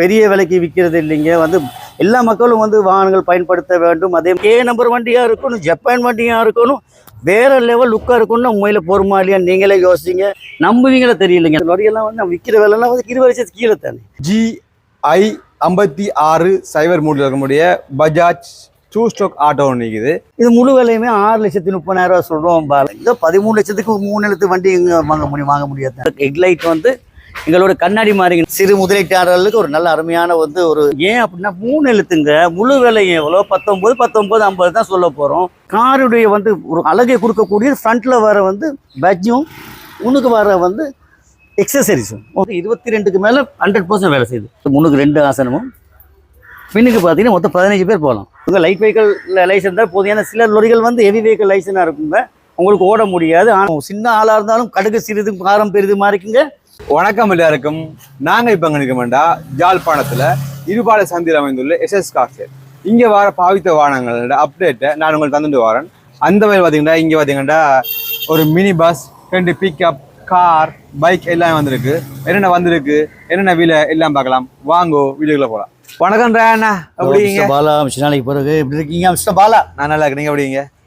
பெரிய விலைக்கு விற்கிறது இல்லைங்க. வந்து எல்லா மக்களும் வந்து வாகனங்கள் பயன்படுத்த வேண்டும். அதே ஏ நம்பர் வண்டியாக இருக்கணும் ஜப்பான் வண்டியாக இருக்கணும் வேற லெவல் லுக்காக இருக்கணும்னு உண்மையில் பொறுமா இல்லையா? நீங்களே யோசிங்க. நம்புவீங்களா தெரியலைங்க. லொரியெல்லாம் வந்து விற்கிற விலைலாம் வந்து இருபது லட்சத்துக்கு கீழே தானே. ஜிஐ ஐம்பத்தி ஆறு சைபர் மூடில் இருக்கக்கூடிய பஜாஜ் டூ ஸ்டோக் ஆட்டோ ஒன்று இருக்குது. இது முழு விலையுமே ஆறு லட்சத்தி முப்பதாயிரம் ரூபா சொல்கிறோம் இந்த பதிமூணு லட்சத்துக்கு மூணு எழுத்து வண்டி வாங்க முடியும் வாங்க முடியாது. ஹெட்லைட் வந்து எங்களோட கண்ணாடி மாதிரி சிறு முதலீட்டாளர்களுக்கு ஒரு நல்ல அருமையான வந்து ஒரு ஏன் அப்படின்னா மூணு எழுத்துங்க. முழு விலை எவ்வளோ? பத்தொம்பது பத்தொம்பது ஐம்பது தான் சொல்ல போகிறோம் காருடைய வந்து ஒரு அழகை கொடுக்கக்கூடிய ஃப்ரண்ட்டில் வர வந்து பட்ஜும் முன்னுக்கு வர வந்து எக்ஸசரிஸும் இருபத்தி ரெண்டுக்கு மேலே ஹண்ட்ரட் பர்சன்ட் வேலை செய்யுது. முன்னுக்கு ரெண்டு ஆசனமும் பின்னுக்கு பார்த்தீங்கன்னா மொத்தம் பதினஞ்சு பேர் போகலாம். உங்கள் லைட் வெஹிக்கிள் லைசன்ஸ் தான் போதும் ஏன்னா சில லொரிகள் வந்து ஹெவி வெஹிக்கிள் லைசனாக இருக்குங்க. உங்களுக்கு ஓட முடியாது. ஆனால் சின்ன ஆளாக இருந்தாலும் கடுகு சிறிது காரம் பெரிது இருக்குங்க. வணக்கம் எல்லாருக்கும். நாங்கள் இப்போ அங்கே நிற்கமாண்டா ஜாழ்ப்பாணத்தில் இருபால சந்தியில் அமைந்துள்ள எஸ்எஸ் காசு இங்கே வர பாவித்த வாகனங்களோட அப்டேட்டை நான் உங்களுக்கு தந்துட்டு வரேன். அந்த மாதிரி பார்த்தீங்கன்னா இங்கே பார்த்தீங்கன்னா ஒரு மினி பஸ் ரெண்டு பிக்கப் கார் பைக் எல்லாம் வந்திருக்கு. என்னென்ன வந்திருக்கு என்னென்ன விலை எல்லாம் பார்க்கலாம். வாங்கோ வீடியோக்குள்ள போகலாம் வணக்கம் அண்ணா. மிஸ்டர் பாலா நாளைக்கு பிறகு. எப்படி இருக்கீங்க பாலா? நான் நல்லா நீங்கள் எப்படிங்க ஆமாங்க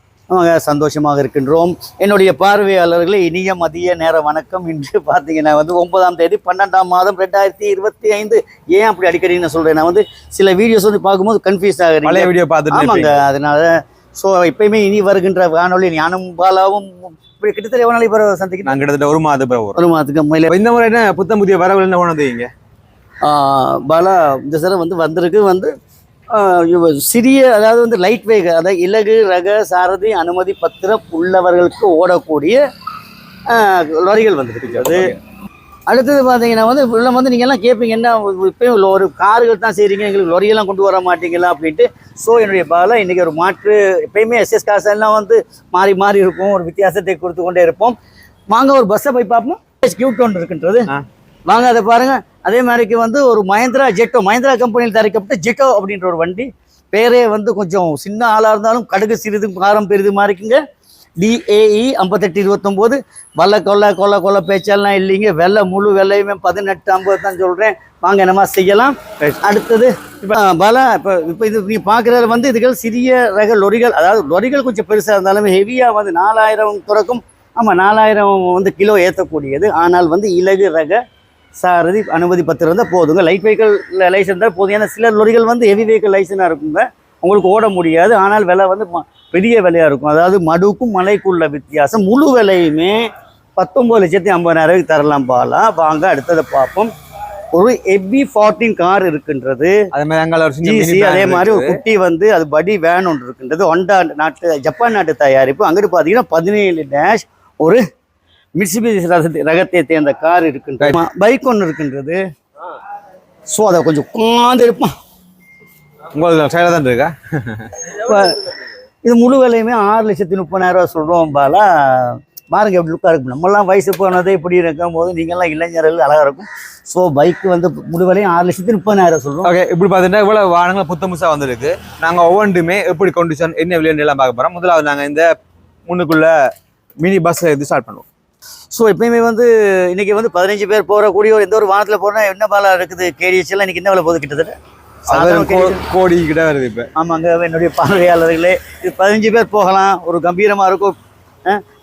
சந்தோஷமாக இருக்கின்றோம். என்னுடைய பார்வையாளர்களே இனிய மதிய நேர வணக்கம். இன்று பார்த்தீங்கன்னா வந்து ஒன்பதாம் தேதி பன்னெண்டாம் மாதம் ரெண்டாயிரத்தி இருபத்தி ஐந்து. ஏன் அப்படி அடிக்கடி நான் சொல்கிறேன் நான் வந்து சில வீடியோஸ் வந்து பார்க்கும்போது கன்ஃபியூஸ் ஆகுறீங்க பழைய வீடியோ பார்த்துட்டு ஆமாங்க. அதனால ஸோ எப்பயுமே இனி வருகின்ற காணொளி ஞானம் பாலாவும் இப்படி கிட்டத்தட்ட எவ்வளோ நாளைக்கு பிறகு சந்திக்கணும்? நான் கிட்டத்தட்ட ஒரு மாதம் பிறகு ஒரு மாதத்துக்கு இந்த முறை என்ன புத்தம் புதிய வரவு என்ன கொண்டு வந்தீங்க? பாலா இந்த தடவை வந்து வந்திருக்கு. வந்து சிறிய அதாவது வந்து லைட் வேக அதாவது இலகு ரக சாரதி அனுமதி பத்திரம் உள்ளவர்களுக்கு ஓடக்கூடிய லாரிகள் வந்திருக்கு அது அடுத்தது பார்த்தீங்கன்னா வந்து உள்ள வந்து நீங்க எல்லாம் கேட்பீங்க என்ன இப்பயும் ஒரு கார்கள் தான் செய்றீங்க எங்களுக்கு லொரியெல்லாம் கொண்டு வர மாட்டீங்களா அப்படின்ட்டு ஸோ என்னுடைய பாலா இன்னைக்கு ஒரு மாற்று எப்பயுமே எஸ்எஸ் காசு எல்லாம் வந்து மாறி மாறி இருக்கும் ஒரு வித்தியாசத்தை கொடுத்து கொண்டே இருப்போம். வாங்க ஒரு பஸ்ஸை போய் பார்ப்போம். கியூட் ஒன்று இருக்கின்றது. வாங்க அதை பாருங்க. அதே மாதிரிக்கு வந்து ஒரு மஹேந்திரா ஜெட்டோ மஹேந்திரா கம்பெனியில் தயாரிக்கப்பட்ட ஜெட்டோ அப்படின்ற ஒரு வண்டி. பேரே வந்து கொஞ்சம் சின்ன ஆளாக இருந்தாலும் கடுகு சிறிது காரம் பெரிது இருக்குங்க டிஏஇ ஐம்பத்தெட்டு இருபத்தொம்போது. வல்ல கொல்ல கொல்ல கொல்ல பேச்செல்லாம் இல்லைங்க. வெள்ளை முழு வெள்ளையுமே பதினெட்டு ஐம்பது தான் சொல்கிறேன் வாங்க என்னமா செய்யலாம்? அடுத்தது இப்போ பல இப்போ இப்போ இது நீங்கள் பார்க்குறது வந்து இதுகள் சிறிய ரக லொரிகள். அதாவது லொரிகள் கொஞ்சம் பெருசாக இருந்தாலுமே ஹெவியாக வந்து நாலாயிரம் துறக்கும். ஆமாம் நாலாயிரம் வந்து கிலோ ஏற்றக்கூடியது ஆனால் வந்து இலகு ரக சாரதி அனுமதி பத்திரம் இருந்தால் போதுங்க. லைட் வெஹிக்கிள் லைசன்ஸ் தான் போதும். ஏன்னா சில லொரிகள் வந்து ஹெவி வெஹிக்கிள் லைசனாக இருக்குங்க. உங்களுக்கு ஓட முடியாது. ஆனால் விலை வந்து பெரிய விலையாக இருக்கும். அதாவது மடுக்கும் மலைக்குள்ள வித்தியாசம். முழு விலையுமே பத்தொம்பது லட்சத்தி ஐம்பதாயிரம் தரலாம் பாலா. வாங்க அடுத்ததை பார்ப்போம். ஒரு எபி ஃபார்ட்டின் கார் இருக்கின்றது. அதே மாதிரி ஜிசி அதே மாதிரி ஒரு. குட்டி வந்து அது படி வேன் ஒன்று இருக்கின்றது. ஒண்டா நாட்டு ஜப்பான் நாட்டு தயாரிப்பு. அங்கிட்டு பார்த்தீங்கன்னா பதினேழு டேஷ் ஒரு மிட்சுபிஷி ரகத்தை ரகத்தை சேர்ந்த கார் இருக்கின்றது. பைக் ஒன்று இருக்கின்றது. ஸோ அதை கொஞ்சம் உட்காந்து இருப்பான் உங்களுக்கு சைடாக தான் இருக்கா? இப்போ இது முழு விலையுமே ஆறு லட்சத்தி முப்பதாயிரம் ரூபா சொல்கிறோம் பாலா. பாருங்க எப்படி லுக்காக இருக்கும் நம்மலாம் வயசு போனதே இப்படி இருக்கும் போது நீங்கள்லாம் இளைஞர்கள் அழகாக இருக்கும். ஸோ பைக் வந்து முழு விலையும் ஆறு லட்சத்தி முப்பதாயிரம் சொல்கிறோம் ஓகே இப்படி பார்த்தீங்கன்னா இவ்வளோ வாகனங்கள் புத்த புதுசாக வந்திருக்கு. நாங்கள் ஒவ்வொன்றுமே எப்படி கண்டிஷன் என்ன விலைன்னு எல்லாம் பார்க்க போகிறோம் முதலாவது நாங்கள் இந்த முன்னுக்குள்ள மினி பஸ் இது ஸ்டார்ட் பண்ணுவோம். ஸோ எப்பயுமே வந்து இன்னைக்கு வந்து பதினஞ்சு பேர் போகக்கூடிய ஒரு எந்த ஒரு வானத்தில் போனால் என்ன பாலா இருக்குது? கேடிஎஸ் எல்லாம் இன்னைக்கு என்ன விலை போகுது கிட்டத்தட்ட. கோடி கிட்ட வருது இப்போ. ஆமாங்க என்னுடைய பார்வையாளர்களே. இது பதினஞ்சு பேர் போகலாம். ஒரு கம்பீரமாக இருக்கும்.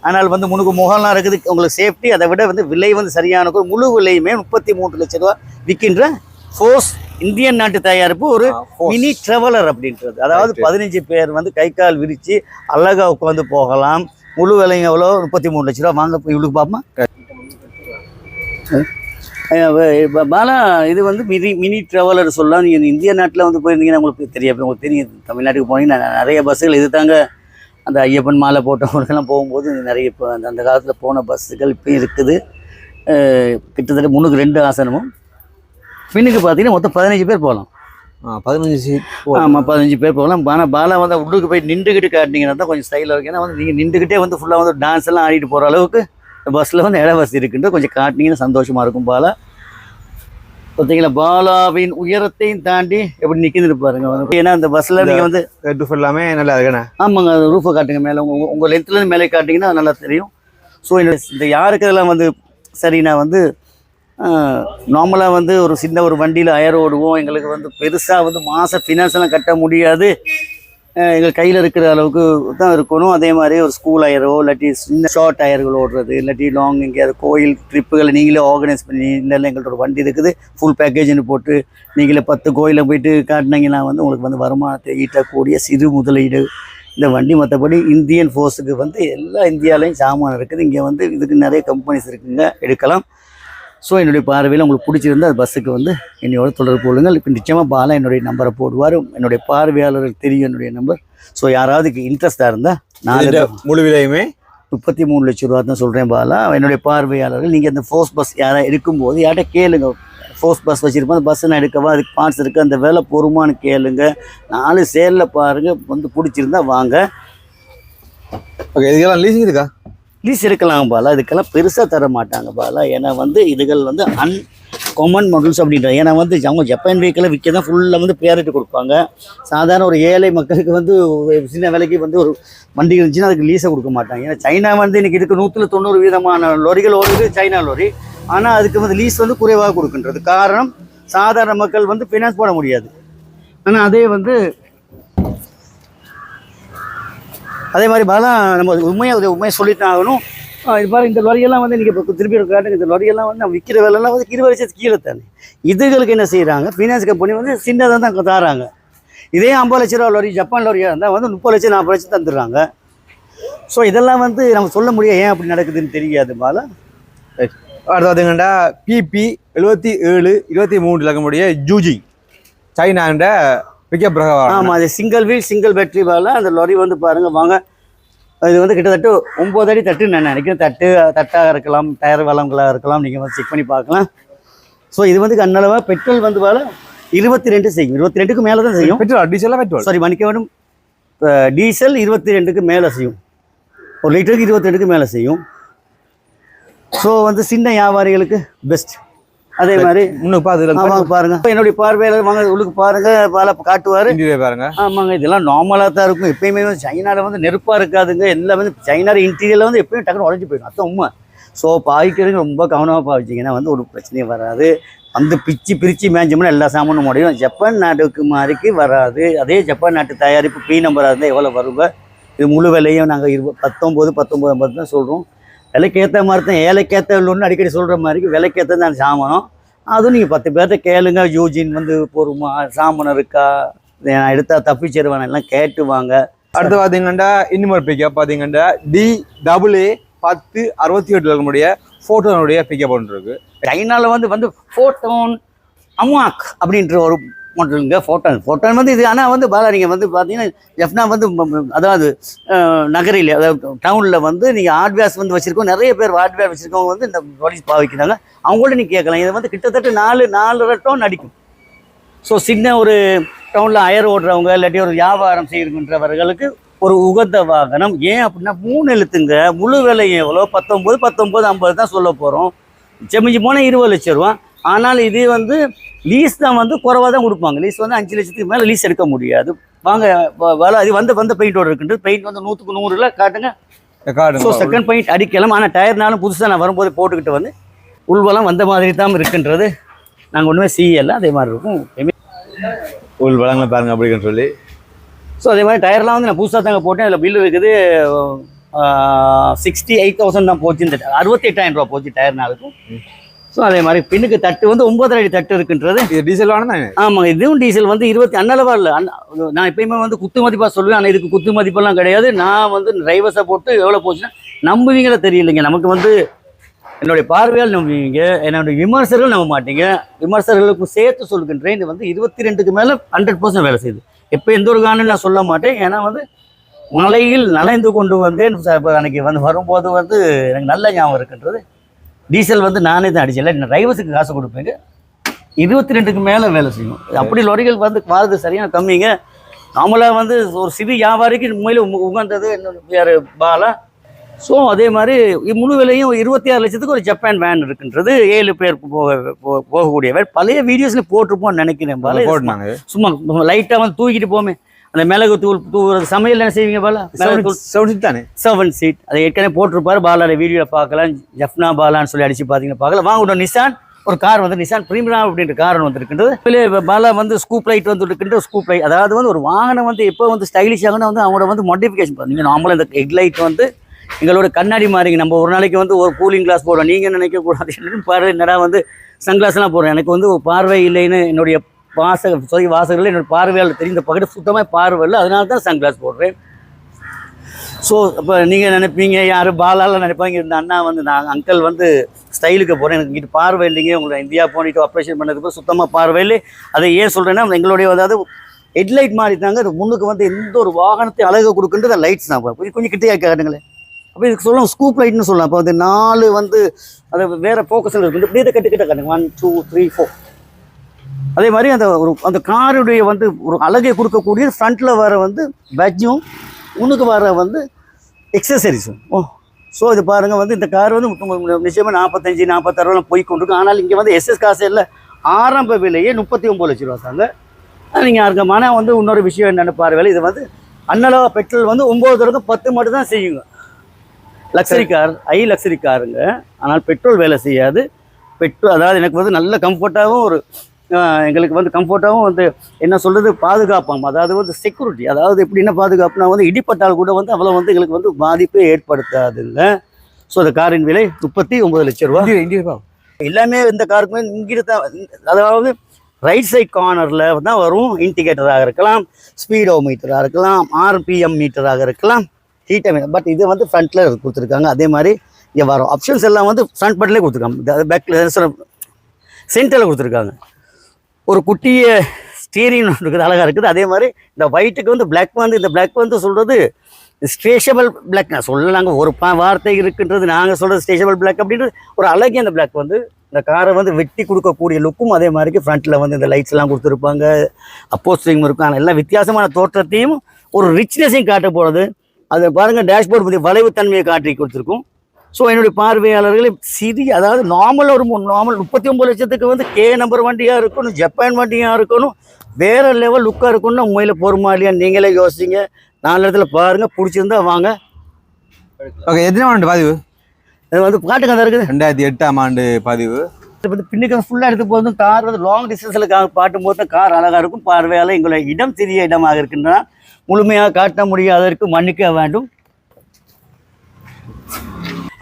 ஆனால் வந்து முன்னுக்கு முகம்லாம் இருக்குது. உங்களுக்கு சேஃப்டி அதை விட வந்து விலை வந்து சரியான இருக்கும். முழு விலையுமே முப்பத்தி மூன்று லட்ச ரூபா விற்கின்ற ஃபோர்ஸ் இந்தியன் நாட்டு தயாரிப்பு ஒரு மினி ட்ரெவலர் அப்படின்றது. அதாவது. பதினஞ்சு பேர் வந்து கை கால் விரித்து அழகா உட்காந்து போகலாம். முழு விலைங்க எவ்வளோ? முப்பத்தி மூணு லட்ச ரூபா. வாங்க போய் இவளுக்கு பார்ப்போமா? பாலா இது வந்து மினி மினி ட்ராவலர் சொல்லலாம். நீங்கள் இந்திய நாட்டில் வந்து போயிருந்தீங்கன்னா உங்களுக்கு தெரியும் உங்களுக்கு தெரியும். தமிழ்நாட்டுக்கு போனீங்கன்னா நிறைய பஸ்ஸுகள் இது தாங்க அந்த ஐயப்பன் மாலை போட்டவங்களுக்கெல்லாம் போகும்போது நிறைய இப்போ அந்த அந்த காலத்தில் போன பஸ்ஸுகள் இப்போ இருக்குது. கிட்டத்தட்ட முன்னுக்கு ரெண்டு ஆசனமும். பின்னுக்கு பார்த்தீங்கன்னா மொத்தம் பதினஞ்சு பேர் போகலாம். பதினஞ்சு ஆமாம் பதினஞ்சு பேர் போகலாம். ஆனால் பாலா வந்து உள்ளுக்கு போய் நின்றுக்கிட்டு காட்டினீங்கன்னா தான் கொஞ்சம் ஸ்டைலாக இருக்கும். ஏன்னா வந்து நீங்கள் நின்றுக்கிட்டே வந்து ஃபுல்லாக வந்து டான்ஸ் எல்லாம் ஆடிட்டு போகிற அளவுக்கு பஸ்ஸில் வந்து இட வசதி இருக்குன்றது கொஞ்சம் காட்டினீங்கன்னா சந்தோஷமாக இருக்கும் பாலா. பார்த்தீங்களா? பாலாவின் உயரத்தையும் தாண்டி எப்படி நிற்கிது பாருங்க. ஏன்னா அந்த பஸ்ஸில் நீங்கள் வந்து ஹெட் ஃபுல்லாமே நல்லா இருக்குண்ணே. ஆமாங்க அது ரூஃபை காட்டுங்க மேலே. உங்கள் உங்கள் லென்த்லேருந்து மேலே காட்டிங்கன்னா நல்லா தெரியும். ஸோ இந்த யாருக்கு இதெல்லாம் வந்து சரி நான் வந்து நார்மலாக வந்து ஒரு சின்ன ஒரு வண்டியில் அயர் ஓடுவோம். எங்களுக்கு வந்து பெருசாக வந்து மாத ஃபினான்ஸ் எல்லாம் கட்ட முடியாது. எங்கள் கையில் இருக்கிற அளவுக்கு தான் இருக்கணும். அதே மாதிரி ஒரு ஸ்கூல் அயரோ இல்லாட்டி சின்ன ஷார்ட் அயர்கள் ஓடுறது இல்லாட்டி லாங் எங்கேயாவது கோயில் ட்ரிப்புகளை நீங்களே ஆர்கனைஸ் பண்ணி இல்லை இல்லை எங்கள்ட்ட ஒரு வண்டி இருக்குது. ஃபுல் பேக்கேஜ்னு போட்டு நீங்களே பத்து கோயிலில் போயிட்டு காட்டினீங்கன்னா வந்து உங்களுக்கு வந்து வருமானத்தை ஈட்டக்கூடிய சிறு முதலீடு. இந்த வண்டி மற்றபடி இந்தியன் ஃபோர்ஸுக்கு வந்து எல்லா இந்தியாவிலையும் சாமான் இருக்குது. இங்கே வந்து இதுக்கு நிறைய கம்பெனிஸ் இருக்குங்க. எடுக்கலாம். ஸோ என்னுடைய பார்வையில் உங்களுக்கு பிடிச்சிருந்தா அது பஸ்ஸுக்கு வந்து என்னையோட தொடர்பு கொள்ளுங்கள். இப்போ நிச்சயமாக பாலா என்னுடைய நம்பரை போடுவார். என்னுடைய பார்வையாளர்களுக்கு தெரியும் என்னுடைய நம்பர் ஸோ யாராவது இன்ட்ரெஸ்டாக இருந்தால் நாலு இதுல முழு விலையுமே? முப்பத்தி மூணு லட்ச ரூபா தான் சொல்கிறேன் பாலா. என்னுடைய பார்வையாளர்கள் நீங்கள் இந்த ஃபோர்ஸ் பஸ் யாராவது இருக்கும்போது யார்கிட்ட கேளுங்க. ஃபோர்ஸ் பஸ் வச்சுருப்போம் அந்த பஸ் நான் எடுக்கவா? அதுக்கு பார்ட்ஸ் இருக்குது அந்த வேலை பொறுமான்னு கேளுங்க. நாலு சேலில் பாருங்கள் வந்து பிடிச்சிருந்தா வாங்க. ஓகே இதுக்கெல்லாம் லீசிங் இருக்கா? லீஸ் இருக்கலாம் பாலா இதுக்கெல்லாம் பெருசாக தர மாட்டாங்க பாலா. ஏன்னா வந்து இதுகள் வந்து அன் கொமன் மாடல்ஸ் அப்படின்றது ஏன்னா வந்து அவங்க ஜப்பான் வெஹிக்கிளை விற்க தான் ஃபுல்லாக வந்து ப்ரியாரிட்டி கொடுப்பாங்க. சாதாரண ஒரு ஏழை மக்களுக்கு வந்து சின்ன விலைக்கு வந்து ஒரு வண்டி இருந்துச்சுன்னா அதுக்கு லீஸை கொடுக்க மாட்டாங்க. ஏன்னா சைனா வந்து இன்றைக்கி இருக்குது நூற்றில் தொண்ணூறு விதமான லொரிகள் ஓடுது சைனா லொரி ஆனால் அதுக்கு வந்து லீஸ் வந்து குறைவாக கொடுக்குன்றது. காரணம் சாதாரண மக்கள் வந்து ஃபினான்ஸ் போட முடியாது. ஆனால் அதே வந்து அதே மாதிரி பார்த்தா நம்ம உண்மையை ஒரு உண்மையை சொல்லித்தான் ஆகணும். இது பாருங்க இந்த லொரியெல்லாம் வந்து நீங்கள் இப்போ திருப்பி காட்டுங்க இந்த லொரியெல்லாம் வந்து நம்ம விற்கிற வேலைலாம் வந்து இருபது லட்சத்துக்கு கீழே தானே. இதுகளுக்கு என்ன செய்கிறாங்க ஃபினான்ஸ் கம்பெனி வந்து சின்னதாக தான் தராங்க. இதே ஐம்பது லட்ச ரூபா லொரி ஜப்பான் லொரியாக இருந்தால் வந்து முப்பது லட்சம் நாற்பது லட்சம் தந்துடுறாங்க. ஸோ இதெல்லாம் வந்து நம்ம சொல்ல முடியாது ஏன் அப்படி நடக்குதுன்னு தெரியாது மேலே அடுத்து பார்த்தீங்கன்னா பிபி எழுபத்தி ஏழு இருபத்தி மூணு லக்கமுடைய ஜூஜி சைனாண்ட பிக்கப் ஆமாம் அது சிங்கிள் வீல் சிங்கிள் பேட்டரி பாலா அந்த லொரி வந்து பாருங்கள் வாங்க. இது வந்து கிட்டத்தட்ட ஒம்பது அடி தட்டுன்னு நான் நினைக்கிறேன். தட்டு தட்டாக இருக்கலாம் டயர் வளங்களாக இருக்கலாம் நீங்கள் வந்து செக் பண்ணி பார்க்கலாம். ஸோ இது வந்து கண்ணளவாக பெட்ரோல் வந்து பால இருபத்தி ரெண்டு செய்யும். இருபத்தி ரெண்டுக்கு மேலே தான் செய்யும். பெட்ரோல் டீசலா பெட்ரோல் சாரி மன்னிக்க வேண்டும். டீசல் இருபத்தி ரெண்டுக்கு மேலே செய்யும். ஒரு லிட்டருக்கு இருபத்தி ரெண்டுக்கு மேலே செய்யும். ஸோ வந்து சின்ன வியாபாரிகளுக்கு பெஸ்ட் அதே மாதிரி பார்த்து ஆமாங்க பாருங்க. என்னுடைய பார்வையாளர் வாங்க உள்ளுக்கு பாருங்க பால காட்டுவார். பாருங்க. ஆமாங்க இதெல்லாம் நார்மலாக தான் இருக்கும். எப்பயுமே வந்து சைனாவில் வந்து நெருப்பாக இருக்காதுங்க. எல்லாம் வந்து சைனாவில் இன்டீரியரில் வந்து எப்பயும் டக்குனு உடஞ்சி போயிடும். அதான் உண்மை. ஸோ பாவிக்கிறதுங்க ரொம்ப கவனமாக பாவிச்சிங்கன்னா வந்து ஒரு பிரச்சனையும் வராது. வந்து பிச்சு பிரித்து மேஞ்சோம்னா எல்லா சாமானும் முடியும் ஜப்பான் நாட்டுக்கு மாதிரிக்கு வராது. அதே ஜப்பான் நாட்டு தயாரிப்பு பி நம்பராக இருந்தால் எவ்வளோ வருங்க? இது முழு விலையும் நாங்கள் இருபது பத்தொம்போது பத்தொம்போது ஐம்பது தான் சொல்கிறோம் விலைக்கேற்ற மாதிரி தான் ஏழைக்கேற்ற ஒன்று அடிக்கடி சொல்கிற மாதிரி விலைக்கேற்ற தான் சாமானம். அதுவும் நீங்கள் பத்து பேர்த்த கேளுங்க யூஜின் வந்து பொறுமா சாமானம் இருக்கா நான் எடுத்தா தப்பிச்சிருவேன் எல்லாம் கேட்டு வாங்க. அடுத்து பாத்தீங்கன்னா இன்னொரு பிக்கப் பாத்தீங்கன்னா டி டபுள் ஏ பத்து அறுபத்தி எட்டு இருக்கக்கூடிய ஃபோட்டோனுடைய பிக்கப் ஒன்று இருக்கு. சைனாவில் வந்து வந்து ஃபோட்டோன் அமாக் அப்படின்ற ஒரு மாடலுங்க ஃபோட்டான் ஃபோட்டான் வந்து இது ஆனால் வந்து பாலா நீங்கள் வந்து பார்த்தீங்கன்னா எஃப்னா வந்து அதாவது நகரில் அதாவது டவுனில் வந்து நீங்கள் ஹார்ட்வேர்ஸ் வந்து வச்சுருக்கோம். நிறைய பேர் ஹார்ட்வேர் வச்சுருக்கவங்க வந்து இந்த வழி பாவிக்கிறாங்க அவங்கள்ட்ட நீங்கள் கேட்கலாம். இது வந்து கிட்டத்தட்ட நாலு நாலரை டோன் அடிக்கும். ஸோ சின்ன ஒரு டவுனில் அயர் ஓடுறவங்க இல்லாட்டி ஒரு வியாபாரம் செய்கின்றவர்களுக்கு ஒரு உகந்த வாகனம். ஏன் அப்படின்னா மூணு எழுத்துங்க. முழு விலை எவ்வளோ பத்தொம்போது பத்தொம்போது ஐம்பது தான் சொல்ல போகிறோம் செமிஞ்சு போனால் இருபது லட்ச ரூபா ஆனால் இது வந்து லீஸ் தான் வந்து குறைவாக தான் கொடுப்பாங்க. லீஸ் வந்து அஞ்சு லட்சத்துக்கு மேலே லீஸ் எடுக்க முடியாது. வாங்க வேலை அது வந்து வந்த பெயிண்டோட இருக்குன்றது பெயிண்ட் வந்து நூற்றுக்கு நூறுல காட்டுங்க. ஸோ செகண்ட் பெயிண்ட் அடிக்கலாம். ஆனால் டயர்னாலும் புதுசாக நான் வரும்போது போட்டுக்கிட்டு வந்து உள்வலம் வந்த மாதிரி தான் இருக்குன்றது நாங்கள் ஒன்றுமே செய்யலை. அதே மாதிரி இருக்கும். எப்பயுமே உள் வளங்களை பாருங்க அப்படின்னு சொல்லி. ஸோ அதே மாதிரி டயர்லாம் வந்து நான் புதுசாக தாங்க போட்டேன். அதில் பில் இருக்குது சிக்ஸ்டி எயிட் தௌசண்ட் தான் போச்சு. இந்த அறுபத்தி எட்டாயிரம் ரூபா போச்சு டயர் நாளுக்கும். ஸோ அதே மாதிரி பின்னுக்கு தட்டு வந்து ஒன்பதரை அடி தட்டு இருக்குன்றது. இது டீசல் தானே? ஆமாங்க இதுவும் டீசல் வந்து இருபத்தி அண்ணளவா இல்லை. நான் எப்பயுமே வந்து குத்து மதிப்பாக சொல்லுவேன். ஆனால் இதுக்கு குத்து மதிப்பெல்லாம் கிடையாது. நான் வந்து டிரைவர்ஸை போட்டு எவ்வளோ போச்சுன்னா நம்புவீங்களா தெரியலைங்க. நமக்கு வந்து என்னுடைய பார்வையால் நம்புவீங்க. என்னுடைய விமர்சகர்கள் நம்ப மாட்டீங்க. விமர்சகர்களுக்கும் சேர்த்து சொல்கின்றேன். இது வந்து இருபத்தி ரெண்டுக்கு மேலே ஹண்ட்ரட் பர்சன்ட் வேலை செய்யுது. எப்போ எந்த ஒரு காரணம் நான் சொல்ல மாட்டேன். ஏன்னா வந்து மலையில் நனைந்து கொண்டு வந்தேன். ச- இப்ப அன்னைக்கு வந்து வரும்போது வந்து எனக்கு நல்ல ஞாபகம் இருக்குன்றது. டீசல் வந்து நானே தான் அடிச்சல டிரைவர்ஸுக்கு காசு கொடுப்பேங்க. இருபத்தி ரெண்டுக்கு மேலே வேலை செய்யும். அப்படி லொரிகள் வந்து வாரது சரியான கம்மிங்க. நார்மலாக வந்து ஒரு சிறு வியாபாரிக்கு உண்மையில உகந்தது பேர் பாலா. ஸோ அதே மாதிரி முழு விலையும் இருபத்தி ஆறு லட்சத்துக்கு ஒரு ஜப்பான் வேன் இருக்குன்றது ஏழு பேர் போக போகக்கூடிய வேன் பழைய வீடியோஸ்ல போட்டிருப்போம்னு நினைக்கிறேன் பாலா. சும்மா லைட்டாக வந்து தூக்கிட்டு போமே. அந்த மிளகு தூள் தூவுறது சமையல் என்ன செய்வீங்க பாலா? மிளகு தூள். செவன் தானே? செவன் சீட் அதை ஏற்கனவே போட்டிருப்பாரு. பாலாட வீடியோவில் பார்க்கலாம். ஜஃப்னா பாலான்னு சொல்லி அடிச்சு பார்த்தீங்கன்னா பார்க்கலாம். வாங்க நிசான். ஒரு கார் வந்து நிசான் பிரீமியா அப்படின்ற கார் வந்திருக்கின்றது. மேலே வந்து ஸ்கூப் லைட் வந்து இருக்கின்ற ஸ்கூப் லைட் அதாவது வந்து ஒரு வாகனம் வந்து எப்போ வந்து ஸ்டைலிஷ் ஆகணும் வந்து அவங்களோட வந்து மாடிஃபிகேஷன் பண்ணுங்க நார்மலாக இந்த ஹெட் லைட் வந்து எங்களோட கண்ணாடி மாதிரிங்க நம்ம ஒரு நாளைக்கு வந்து ஒரு கூலிங் கிளாஸ் போடுறோம். நீங்கள் நினைக்கக்கூடாது? என்னடா வந்து சன்கிளாஸ்லாம் போடுறேன் எனக்கு வந்து ஒரு பார்வை இல்லைன்னு என்னுடைய வாசக சொல்லி வாசகர்கள் என்னோட பார்வையால் தெரிந்த பக்கத்து சுத்தமாக பார்வை இல்லை. அதனால தான் சன்கிளாஸ் போடுறேன். ஸோ இப்போ நீங்கள் நினைப்பீங்க யார் பாலாலாம் நினைப்பாங்க இந்த அண்ணா வந்து நான் அங்கிள் வந்து ஸ்டைலுக்கு போகிறேன் எனக்கு இங்கிட்டு பார்வை இல்லைங்க. உங்களை இந்தியா போனிட்டு ஆப்ரேஷன் பண்ணதுக்கு சுத்தமாக பார்வை இல்லை. அதை ஏன் சொல்கிறேன்னா எங்களுடைய அதாவது ஹெட்லைட் மாதிரி தாங்க. அது முன்னுக்கு வந்து எந்த ஒரு வாகனத்தை அழகு கொடுக்குன்றது லைட்ஸ் தான். கொஞ்சம் கொஞ்சம் கிட்டே காட்டுங்களேன். அப்போ இதுக்கு சொல்லலாம் ஸ்கூப் லைட்னு சொல்லலாம். அப்போ வந்து நாலு வந்து அது வேறு ஃபோக்கஸில் இருக்குது இப்படியே இதை கட்டு காட்டுங்க. ஒன் டூ த்ரீ ஃபோர் அதே மாதிரி அந்த ஒரு அந்த காருடைய வந்து ஒரு அழகை கொடுக்கக்கூடிய ஃப்ரண்ட்டில் வர வந்து பேட்ஜும் முன்னுக்கு வர வந்து எக்ஸசரிஸும் ஓ ஸோ இது பாருங்கள் வந்து இந்த கார் வந்து நிச்சயமாக நாற்பத்தஞ்சு நாற்பத்தாறுலாம் போய் கொண்டிருக்கும் ஆனால் இங்கே வந்து எஸ்எஸ் காசு இல்லை ஆரம்ப விலையே முப்பத்தி ஒம்பது லட்ச ரூபா தாங்க. நீங்கள் யாருங்க மன வந்து இன்னொரு விஷயம் என்னென்னு பாருங்கள் இது வந்து அன்னளவா பெட்ரோல் வந்து ஒம்பது இருந்து பத்து மட்டும் தான் செய்யுங்க. லக்ஸரி கார் ஐ லக்ஸரி காருங்க ஆனால் பெட்ரோல் வேலை செய்யாது. பெட்ரோல் அதாவது எனக்கு வந்து நல்ல கம்ஃபர்ட்டாகவும் ஒரு எங்களுக்கு வந்து கம்ஃபர்ட்டாகவும் வந்து என்ன சொல்கிறது பாதுகாப்பாம் அதாவது வந்து செக்யூரிட்டி அதாவது எப்படின்னா பாதுகாப்புனா வந்து இடிப்பட்டால் கூட வந்து அவ்வளோ வந்து எங்களுக்கு வந்து பாதிப்பே ஏற்படுத்தாதுங்க ஸோ அந்த காரின் விலை முப்பத்தி ஒம்பது லட்சம் ரூபா. பாவம் எல்லாமே இந்த காருக்குமே இங்கிட்டு தான் அதாவது ரைட் சைட் கார்னரில் தான் வரும். இண்டிகேட்டராக இருக்கலாம் ஸ்பீடோ மீட்டராக இருக்கலாம் ஆர்பிஎம் மீட்டராக இருக்கலாம். ஹீட்டர் பட் இது வந்து ஃப்ரண்ட்டில் கொடுத்துருக்காங்க. அதே மாதிரி இங்கே வரும். ஆப்ஷன்ஸ் எல்லாம் வந்து ஃப்ரண்ட் பட்டிலே கொடுத்துருக்காங்க. பேக்கில் சென்டரில் கொடுத்துருக்காங்க. ஒரு குட்டிய ஸ்டீரிங் இருக்குது அழகாக இருக்குது. அதே மாதிரி இந்த ஒயிட்டுக்கு வந்து பிளாக் வந்து இந்த பிளாக் வந்து சொல்கிறது ஸ்டேஷபிள் பிளாக் நான் சொல்லலாங்க ஒரு பா வார்த்தை இருக்குன்றது நாங்கள் சொல்கிறது ஸ்டேஷபிள் பிளாக் அப்படின்றது ஒரு அழகிய அந்த பிளாக் வந்து இந்த காரை வந்து வெட்டி கொடுக்கக்கூடிய லுக்கும் அதே மாதிரிக்கு ஃப்ரண்ட்டில் வந்து இந்த லைட்ஸ் எல்லாம் கொடுத்துருப்பாங்க. அப்போஸ்டிங் இருக்கும். ஆனால் எல்லாம் வித்தியாசமான தோற்றத்தையும் ஒரு ரிச்னஸையும் காட்ட போகிறது அது பாருங்கள் டேஷ்போர்ட் பற்றி வளைவுத்தன்மையை காட்டி கொடுத்துருக்கும். ஸோ என்னுடைய பார்வையாளர்கள் சிறிய அதாவது நார்மல் ஒரு நார்மல் முப்பத்தி ஒம்பது லட்சத்துக்கு வந்து கே நம்பர் வண்டியாக இருக்கணும் ஜப்பான் வண்டியாக இருக்கணும் வேற லெவல் லுக்காக இருக்கணும்னா உண்மையில் பொறுமா இல்லையா? நீங்களே யோசிங்க. நாலு இடத்துல பாருங்கள் பிடிச்சிருந்தா வாங்க. ஓகே எத்தனை ஆண்டு பதிவு? இது வந்து பாட்டுக்கு அந்த இருக்குது. ரெண்டாயிரத்தி எட்டாம் ஆண்டு பதிவு. இது வந்து பின்னுக்கு ஃபுல்லாக எடுத்து போதும் கார் வந்து லாங் டிஸ்டன்ஸில் கா பாட்டும் போது தான் கார் அழகாக இருக்கும். பார்வையால் எங்களுடைய இடம் சிறிய இடமாக இருக்கின்றன. முழுமையாக காட்ட முடியாததற்கு மன்னிக்க வேண்டும்.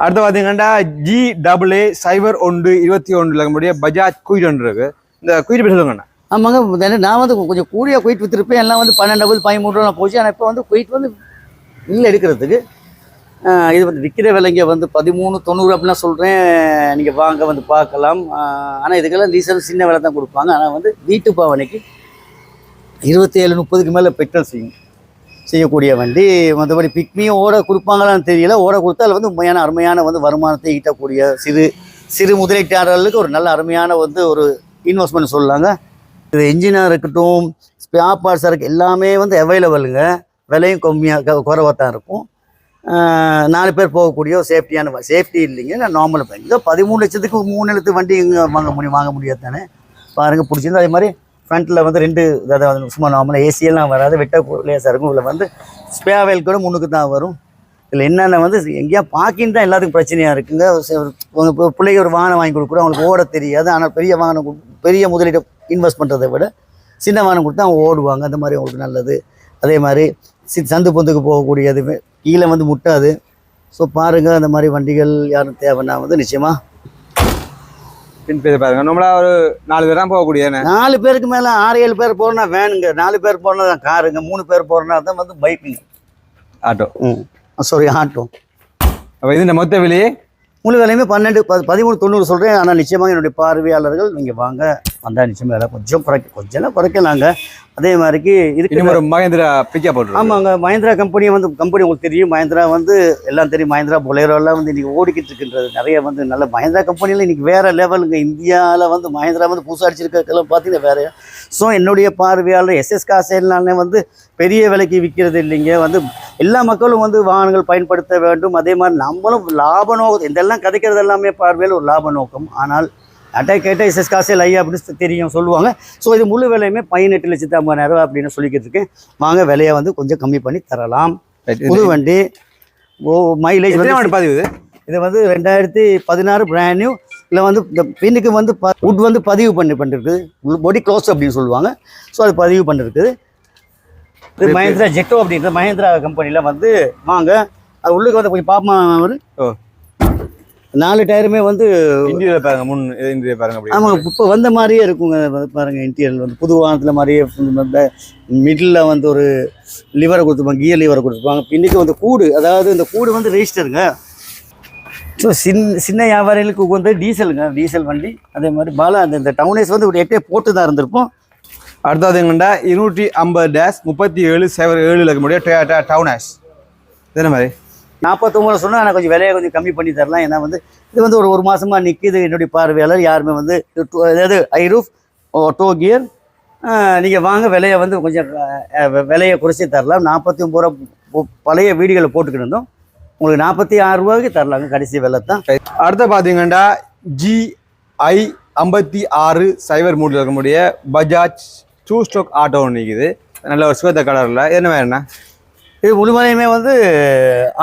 அடுத்து பார்த்தீங்கன்னா ஜி டபுள் ஏ சைபர் ஒன்று இருபத்தி ஒன்றில் நம்முடைய பஜாஜ் குயிட் ஒன்று இருக்கு. இந்த குயிட் பற்றி சொல்லுங்கண்ணா. ஆமாங்க நான் வந்து கொஞ்சம் கூடிய குயிட் விற்றுருப்பேன் எல்லாம் வந்து பன்னெண்டு டபுள் பதிமூணு ரூபா போச்சு. ஆனால் இப்போ வந்து குயிட் வந்து இல்லை எடுக்கிறதுக்கு. இது வந்து விற்கிற விலைங்க வந்து பதிமூணு தொண்ணூறு அப்படிலாம் சொல்கிறேன் நீங்கள் வாங்க வந்து பார்க்கலாம். ஆனால் இதுக்கெல்லாம் ரீசன் சின்ன விலை தான் கொடுப்பாங்க. ஆனால் வந்து வீட்டு பாவனைக்கு இருபத்தேழு முப்பதுக்கு மேலே பெட்ரோல் செய்யும். செய்யக்கூடிய வண்டி. மற்றபடி பிக்மியும் ஓட கொடுப்பாங்களான்னு தெரியல. ஓட கொடுத்தா அதில் வந்து உண்மையான அருமையான வந்து வருமானத்தை ஈட்டக்கூடிய சிறு சிறு முதலீட்டாளர்களுக்கு ஒரு நல்ல அருமையான வந்து ஒரு இன்வெஸ்ட்மெண்ட் சொல்லலாங்க இது இன்ஜினாக இருக்கட்டும் ஸ்பேர் பார்ட்ஸாக இருக்கு எல்லாமே வந்து அவைலபிளுங்க விலையும் கம்மியாக குறைவாக தான் இருக்கும். நாலு பேர் போகக்கூடிய சேஃப்டியான சேஃப்டி இல்லைங்க. நான் நார்மல் இங்கே பதிமூணு லட்சத்துக்கு மூணு எழுத்து வண்டி இங்கே வாங்க முடியும் வாங்க முடியாது தானே? பாருங்கள் பிடிச்சிருந்தா அதே மாதிரி ஃப்ரண்ட்டில் வந்து ரெண்டு அதாவது சும்மா நார்மலாக ஏசியெல்லாம் வராது. வெட்ட லேசாக இருக்கும். இதில் வந்து ஸ்பேவேல் கூட முன்னுக்கு தான் வரும். இதில் என்னென்ன வந்து எங்கேயா பார்க்கிங் தான் எல்லாத்துக்கும் பிரச்சனையாக இருக்குங்க. சரி, பிள்ளைக்கு ஒரு வாகனம் வாங்கி கொடுக்குறோம். அவங்களுக்கு ஓட தெரியாது. ஆனால் பெரிய வாகனம் பெரிய முதலீட்டை இன்வெஸ்ட் பண்ணுறதை விட சின்ன வாகனம் கொடுத்தா அவங்க ஓடுவாங்க. அந்த மாதிரி அவங்களுக்கு நல்லது. அதே மாதிரி சி சந்து பொந்துக்கு போகக்கூடியது. கீழே வந்து முட்டாது. ஸோ பாருங்கள் அந்த மாதிரி வண்டிகள் யாரும் தேவைன்னா வந்து நிச்சயமாக பின் பேர் பாருங்க. நம்மளா ஒரு நாலு பேர் தான் போகக்கூடிய நாலு பேருக்கு மேலே ஆறு ஏழு பேர் போகிறனா வேனுங்க. நாலு பேர் போகிறனா தான் காருங்க. மூணு பேர் போகிறனா தான் வந்து பைக்குங்க. ஆட்டோ. ம். Sorry auto. அப்போ இது இந்த மொத்த விலையே? முழு விலையுமே பன்னெண்டு பதிமூணு தொண்ணூறு சொல்கிறேன் ஆனால் நிச்சயமாக என்னுடைய பார்வையாளர்கள் நீங்கள் வாங்க. வந்தால் நிச்சயமாக விலை கொஞ்சம் குறைக்க கொஞ்சம் குறைக்கலாங்க. அதே மாதிரிக்கு இருக்கு ஒரு மகேந்திரா பிக்கா போட்டுருக்கோம் ஆமாங்க மஹேந்திரா கம்பெனி வந்து கம்பெனி உங்களுக்கு தெரியும். மஹேந்திரா வந்து எல்லாம் தெரியும். மஹேந்திரா பொலேரோ எல்லாம் வந்து இன்றைக்கி ஓடிக்கிட்டு இருக்கின்றது. நிறைய வந்து நல்ல மஹேந்திரா கம்பெனியில் இன்றைக்கி வேறு லெவலுங்க இந்தியாவில் வந்து மஹேந்திரா வந்து புதுசாக அடிச்சிருக்கெல்லாம் பார்த்தீங்கன்னா வேறு. ஸோ என்னுடைய பார்வையாளர் எஸ்எஸ் காசேல்னாலே வந்து பெரிய விலைக்கு விற்கிறது இல்லைங்க. வந்து எல்லா மக்களும் வந்து வாகனங்கள் பயன்படுத்த வேண்டும். அதே மாதிரி நம்மளும் லாப நோக்கம் இதெல்லாம் கதைக்கிறது எல்லாமே பார்வையில் ஒரு லாப நோக்கம். ஆனால் அட்டை கேட்டால் எஸ்எஸ் காசேல் ஐயா அப்படின்னு தெரியும் சொல்லுவாங்க. ஸோ இது முழு விலையுமே பதினெட்டு லட்சத்து ஐம்பதாயிரம் அப்படின்னு சொல்லிக்கிட்டு இருக்கேன். வாங்க விலையை வந்து கொஞ்சம் கம்மி பண்ணி தரலாம். புது வண்டி. ஓ மைலேஜ் வந்து பதிவு இது? இது வந்து ரெண்டாயிரத்தி பதினாறு பிராண்ட் நியூ இல்லை வந்து இந்த பின்னுக்கு வந்து உட் வந்து பதிவு பண்ணி பண்ணிருக்குது. பொடி க்ளோஸ் அப்படின்னு சொல்லுவாங்க. ஸோ அது பதிவு பண்ணிருக்குது. இது மஹேந்திரா ஜெட்டோ அப்படின்ற மஹேந்திரா கம்பெனியில் வந்து வாங்க. அது உள்ளுக்கு வந்து கொஞ்சம் ஓ. நாலு டயருமே வந்து இன்டீரியர் பாருங்க முன் இன்டீரியர் பாருங்க ஆமாம் இப்போ வந்த மாதிரியே இருக்குங்க பாருங்க இன்டீரியர் வந்து. புது வாகனத்தில் மாதிரியே மிடில் வந்து ஒரு லிவரை கொடுத்துருப்பாங்க கியர் லிவரை கொடுத்துருப்பாங்க. பின்னுக்கு வந்து கூடு அதாவது இந்த கூடு வந்து ரெஜிஸ்டருங்க ஸோ சின் சின்ன வியாபாரிகளுக்கு வந்து டீசலுங்க டீசல் வண்டி. அதே மாதிரி பாலா அந்த இந்த டவுனேஸ் வந்து ஒரு எட்டே போட்டு தான் இருந்திருப்போம். அடுத்தது எங்கண்டா இருநூற்றி ஐம்பது டேஷ் முப்பத்தி ஏழு சைபர் ஏழு இருக்க முடியும் டொயாட்டா டவுன் ஹேஷ் இதே மாதிரி? நாற்பத்தொம்பது சொன்னால் நான் கொஞ்சம் விலையை கொஞ்சம் கம்மி பண்ணி தரலாம். ஏன்னா வந்து இது வந்து ஒரு ஒரு மாதமாக நிற்கிது என்னுடைய பார்வையாளர். யாருமே வந்து டூ- அதாவது ஐரூஃப் டோ கியர். நீங்கள் வாங்க விலையை வந்து கொஞ்சம் விலையை குறைச்சி தரலாம். நாற்பத்தி ஒம்பது ரூபா பழைய வீடுகளை போட்டுக்கிட்டு இருந்தோம். உங்களுக்கு நாற்பத்தி ஆறு ரூபாய்க்கு தரலாங்க கடைசி விலை தான் அடுத்த பார்த்தீங்கன்னா ஜிஐ ஐம்பத்தி ஆறு சைபர் மூடில் இருக்கக்கூடிய பஜாஜ் டூ ஸ்டோக் ஆட்டோ ஒன்று நிற்கிது நல்ல ஒரு சுகத்த கலரில் என்ன வேணுண்ணா இது முழுமையுமே வந்து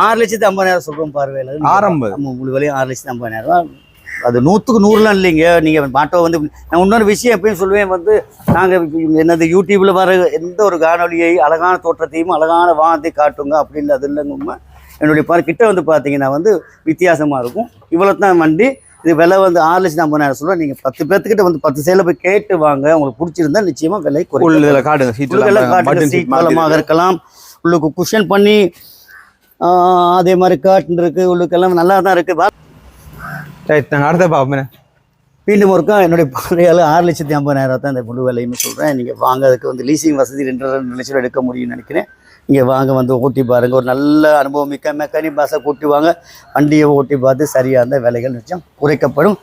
ஆறு லட்சத்து ஐம்பதாயிரம் சொல்கிறோம் பார்வையாளர் ஆரம்பது ஆமாம் முழு விலையும் ஆறு லட்சத்து ஐம்பதாயிரம் அது நூற்றுக்கு நூறுலாம் இல்லைங்க. நீங்கள் ஆட்டோ வந்து நான் இன்னொரு விஷயம் எப்பயும் சொல்லுவேன் வந்து நாங்கள் என்னது யூடியூப்பில் வர எந்த ஒரு காணொலியை அழகான தோற்றத்தையும் அழகான வாகனத்தை காட்டுங்க அப்படின்னு அது இல்லைங்க உண்மை என்னுடைய பாரு கிட்ட வந்து பார்த்தீங்கன்னா வந்து வித்தியாசமாக இருக்கும். இவ்வளோ தான் வண்டி. இது விலை வந்து ஆறு லட்சத்து ஐம்பதாயிரம் சொல்லுவேன் நீங்கள் பத்து பேர்த்துக்கிட்ட வந்து பத்து சேலை போய் கேட்டு வாங்க. உங்களுக்கு பிடிச்சிருந்தா நிச்சயமாக விலை குறையும். உள்ளுக்கெல்லாம் சீட்டு காட்டுங்க சீட் பலமாக இருக்கலாம். உள்ளுக்கு குஷன் பண்ணி அதே மாதிரி காட்டுன்னு இருக்கு உள்ளுக்கெல்லாம் நல்லா தான் இருக்கு. வா- ரைட் நாங்கள் அடுத்த பார்ப்போம் மீண்டும் ஒருக்கா என்னுடைய பார்வையால் ஆறு லட்சத்தி ஐம்பதாயிரம் தான் இந்த முழு விலையுமே சொல்கிறேன் நீங்கள் வாங்க அதுக்கு வந்து லீசிங் வசதி ரெண்டு ரெண்டு லட்சம் எடுக்க முடியும்னு நினைக்கிறேன். இங்கே வாங்க வந்து ஓட்டி பாருங்கள் ஒரு நல்ல அனுபவம் மிக்க மெக்கானிக் பாஸை கூட்டி வாங்க. வண்டியை ஓட்டி பார்த்து சரியாக இருந்த விலைகள் நிச்சயம் குறைக்கப்படும்.